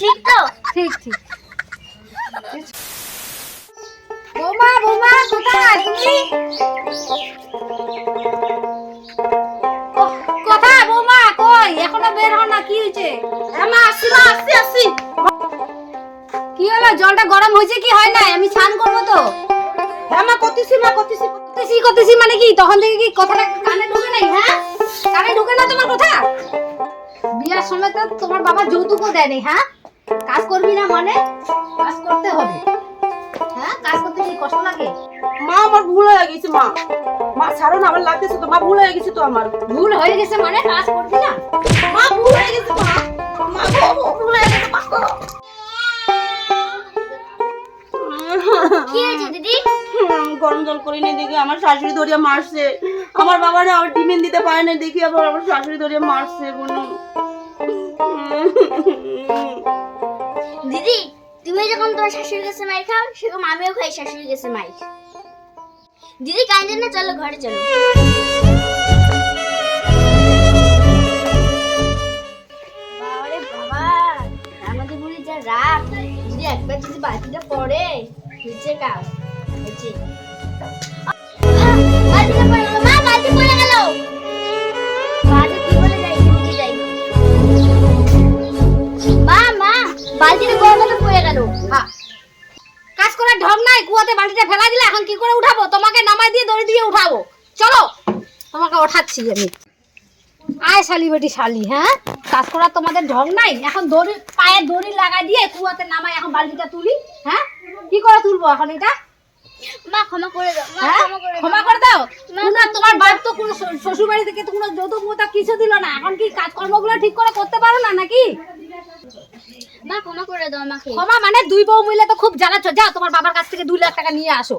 ঠিক তো? ঠিক ঠিক। বৌমা বৌমা কোথায়? তুমি কোথায় বৌমা? কই? এখনও বের হও না কি হয়েছে? মা আসছি মা আসছি আসছি। কি হলো? জলটা গরম হয়েছে কি হয় না আমি স্নান করব তো। হ্যাঁ মা করতেছি মা মানে কি? তখন থেকে কি কথাটা কানে ঢোকে নাই হ্যাঁ? কানে ঢোকে না তোমার কথা? বিয়ার সময় তো তোমার বাবা যৌতুকও দেয়নি হ্যাঁ? কাজ করবি না মানে? কাজ করতে হবে। হ্যাঁ কাজ করতে কি কষ্ট লাগে? মা আমার ভুল হয়ে গেছে মা। মা ছাড়ো না আমার লাগতেছে তো। মা ভুল হয়ে গেছে তো আমার। ভুল হয়ে গেছে মানে কাজ করবি না? মা ভুল হয়ে গেছে মা। মা ভুল হয়ে গেছে মা কি হয়েছে দিদি? গরম জল করে নিয়ে দেখি আমার শাশুড়ি ধরিয়া মারছে। আমার বাবা না আমার ডিমেন দিতে পারে না দেখি আবার আমার শাশুড়ি ধরিয়া মারছে বোনো দিদি তুমি যখন তোমার শাশুড়ি কাছে মাই খাও, সেরকম আমিও খাই শাশুড়ি কাছে মাই দিদি কাঁদে না, চলো ঘরে চলো। একবার যদি বাতিটা পড়ে নিচে কাজ হয়েছে নাই কুয়াতে বালতিটা ফেলা দিলে এখন কি করে উঠাবো? তোমাকে নামাই দিয়ে দড়ি দিয়ে উঠাবো। চলো তোমাকে ওঠাচ্ছি আমি। আয় শালি বেটি শালি হ্যাঁ? কাজ করার তোমাদের ঢং নাই। এখন দড়ি পায়ে দড়ি লাগাই দিয়ে কুয়াতে নামাই এখন বালতিটা তুলি হ্যাঁ? কি করে তুলবো এখন এটা? মা ক্ষমা করে দাও মা ক্ষমা করে দাও। ক্ষমা করে দাও? মা, তোমার বাপ তো কোনো শ্বশুর বাড়ি থেকে তো কোনো যৌতুক মোতা কিছু দিল না। এখন কি কাজকর্মগুলো ঠিক করে করতে পারো না নাকি? মা ক্ষমা করে দাও আমাকে। ক্ষমা মানে দুই বউ মিলে তো খুব জ্বালাচ্ছ। যাও তোমার বাবার কাছ থেকে দুই লাখ টাকা নিয়ে আসো।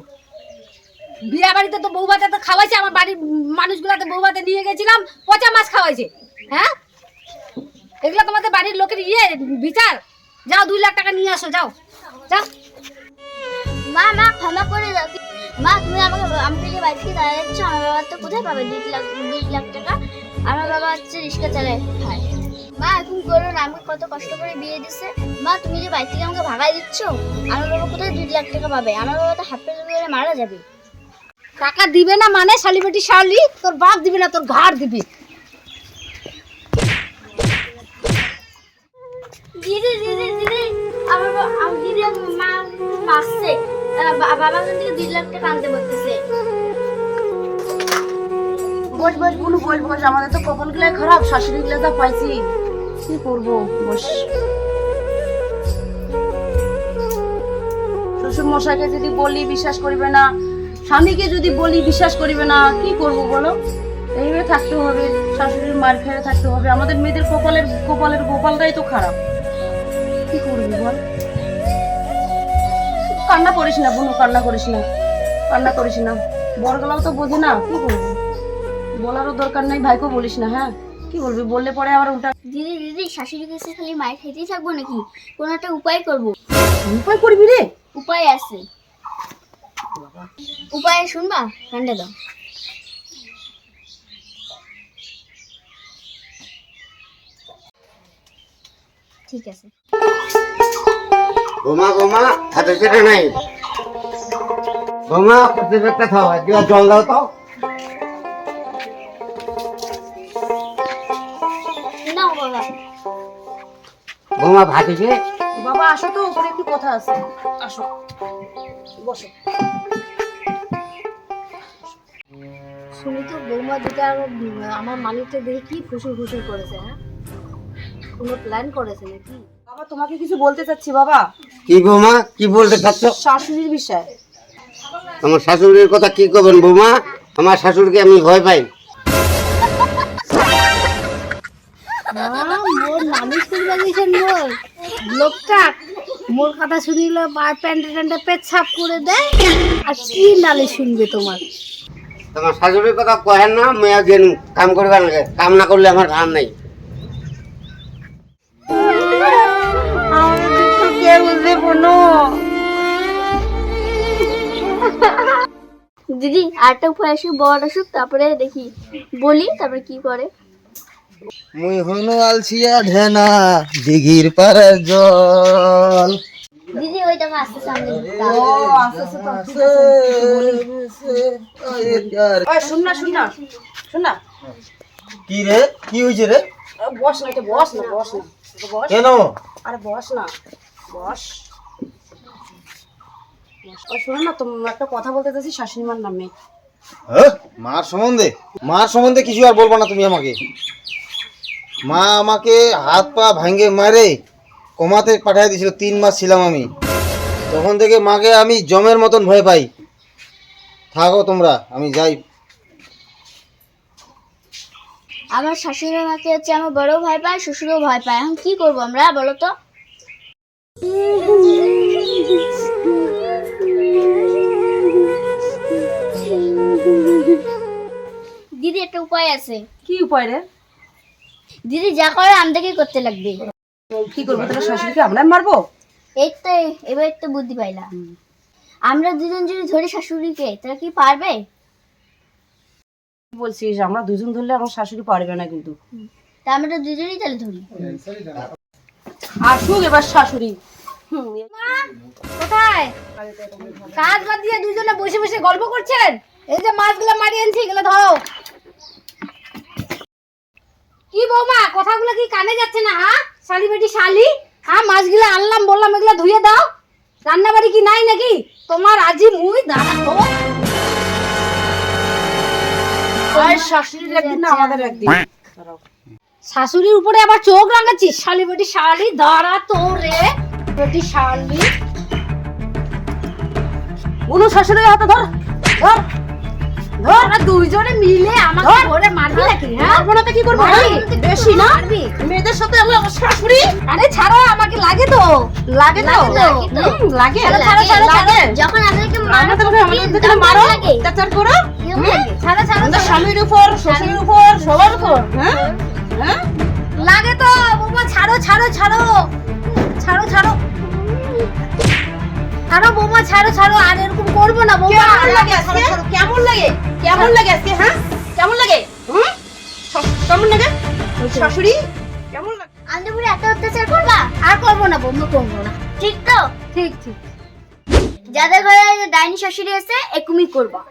বিয়া বাড়িতে তো বউ ভাতে তো খাওয়াইছে আমার বাড়ির মানুষগুলাতে বউ ভাতে নিয়ে গেছিলাম পচা মাছ খাওয়াইছে। হ্যাঁ? এগুলো তোমাদের বাড়ির লোকের ইয়ে বিচার। যাও দুই লাখ টাকা নিয়ে আসো যাও। যাও। মা মা ক্ষমা করে দাও। মা তুমি আমাকে আমাকে যে বাড়ি থেকে দাঁড়িয়ে যাচ্ছ। আমার বাবা তো কোথায় পাবে? দুই লাখ দুই লাখ টাকা। আমার বাবা হচ্ছে রিক্সা চালায়। খায় মা এখন করো না আমাকে কত কষ্ট করে বিয়ে দিছে। মা তুমি যে বাড়ি থেকে আমাকে ভাগাই দিচ্ছ আমার বাবা কোথায় দুই লাখ টাকা পাবে? আমার বাবা তো হাত ধরে মারা যাবে। টাকা দিবে না মানে? শালি বেটি শালি তোর বাপ দিবে না তোর ঘাড় দিবে। দিদি দিদি দিদি আমার দিদি মা মারছে বাবা থেকে দুই লাখ টাকা আনতে বলতেছে। বস বস বোন বস বস আমাদের তো কপাল গুলাই খারাপ শাশুড়ি গুলা যা পাইছি। কি করব? বস। শ্বশুর মশাইকে যদি বলি, বিশ্বাস করিবে না। স্বামীকে যদি বলি, বিশ্বাস করিবে না, কি করব বলো? এইভাবে থাকতে হবে, শাশুড়ির মার খেয়ে থাকতে হবে। আমাদের মেয়েদের কপালের কপালের গোপালটাই তো খারাপ। কি করবি বল? কান্না করিস না, বোন, কান্না করিস না। কান্না করিস না। বড়গুলাও তো বোঝে না, কি করব? বলারও দরকার নাই ভাইকেও বলিস না হ্যাঁ? কি বলবি? বললে পরে আবার উল্টা দিদি দিদি শাশুড়ি কাছে খালি মায়ের খেতেই থাকব নাকি? কোনো একটা উপায় করব। উপায় করবি রে? উপায় আছে। উপায় শুনবা? ঠান্ডা দাও। ঠিক আছে। বোমা বোমা হাতে সেটা নাই। বোমা প্রত্যেক একটা খাওয়া জল দাও তো। বোমা ভাতিছে বাবা আসো তো উপরে একটু কথা আছে। আসো। বসো। শুনি তো বৌমা আমার মালিকটা দেখে কি ফুসুর ফুসুর করেছে হ্যাঁ? কোনো প্ল্যান করেছে নাকি? বাবা তোমাকে কিছু বলতে চাচ্ছি বাবা। কি বোমা? কি বলতে চাচ্ছ? শাশুড়ির বিষয়। আমার শাশুড়ির কথা কি করবেন বোমা? আমার শাশুড়িকে আমি ভয় পাই। নালিশ গেছেন মোর লোকটা মোর কথা শুনিলে প্যান্টে ট্যান্টে পেচ্ছাপ করে দেয়। আর কি নালিশ শুনবে তোমার? তোমার শাশুড়ির কথা কহেন না মেয়ে যেন কাম করবে না কাম না করলে আমার ধান নাই। দিদি আরেকটা উপায় আসুক বড় আসুক তারপরে দেখি। বলি তারপরে কি করে? মুই হনু আলছিয়া ঢেনা দিঘির পাড়ের জল। দিদি ওই দেখো আসতে সামনে ওই শুন না শুন না শুন না। কি রে? কি হয়েছে রে? বস না এটা বস না বস না। বস। কেন? আরে বস না বস। শোনো না তুমি একটা কথা বলতে চাইছি শাশুড়ি মার নামে। হ্যাঁ? মার সম্বন্ধে? মার সম্বন্ধে কিছু আর বলব না তুমি আমাকে। মা আমাকে হাত পা ভাঙ্গে মারে কমাতে পাঠিয়ে দিয়েছিল তিন মাস ছিলাম আমি। তখন থেকে মাকে আমি জমের মতন ভয় পাই। থাকো তোমরা আমি যাই। আমার শাশুড়ি মাকে হচ্ছে আমার বড় ভয় পায় শ্বশুরও ভয় পায়। এখন কি করব আমরা বলো তো? দিদি একটা উপায় আছে। কি উপায় রে? দিদি যা করে আমাদেরকে করতে লাগবে। কি করব তাহলে শাশুড়িকে আমরা মারবো? এই তো এবার একটু বুদ্ধি পাইলাম। আমরা দুজন যদি ধরি শাশুড়িকে তারা কি পারবে? বলছিস আমরা দুজন ধরলে আমার শাশুড়ি পারবে না কিন্তু। তা আমরা দুজনেই তাহলে ধরি। আসুক এবার শাশুড়ি। কোথায়? কাজ বাদ দিয়ে দুজনে বসে বসে গল্প করছেন? এই যে মাছগুলো মারি আনছি এগুলো ধরো। বৌমা কথাগুলো কি কানে যাচ্ছে না হ্যাঁ শালি বেটি শালি হ্যাঁ মাছগুলো আনলাম বললাম এগুলো ধুয়ে দাও। রান্না বাড়ি কি নাই নাকি? তোমার আজি মুই দাঁড়াতো শাশুড়ির একদিন না আমাদের একদিন। শাশুড়ির উপরে আবার চোখ রাঙাচ্ছিস শালি বেটি শালি দাঁড়া তো রে বেটি শালি। কোনো শাশুড়ির হাতে ধর ধর ধর। দুইজনে মিলে আমাকে মারবি নাকি হ্যাঁ? মারবো না তো কি করব বেশি না? মেয়েদের সাথে আমি শাশুড়ি? আরে ছাড়ো আমাকে লাগে তো। লাগে তো? ছাড়ো, ছাড়ো, ছাড়ো, যখন আমাদেরকে মারো তখন আমাদের কি দিকে দাম মারো লাগে। করো। ছাড়ো ছাড়ো স্বামীর উপর শ্বশুরের উপর সবার উপর হ্যাঁ? হ্যাঁ? লাগে তো বৌমা ছাড়ো ছাড়ো ছাড়ো। ছাড়ো ছাড়ো। ছাড়ো বৌমা ছাড়ো ছাড়ো। আর এরকম করব না বৌমা। কেমন লাগে কেমন লাগে কেমন লাগে আজকে হ্যাঁ? কেমন লাগে? কেমন লাগে? শাশুড়ি কেমন লাগে? আমাদের উপরে এত অত্যাচার করবা? আর করব না বন্ধু করব না। ঠিক তো? ঠিক ঠিক। যাদের ঘরে ডাইনি শাশুড়ি আছে একুমি করবা।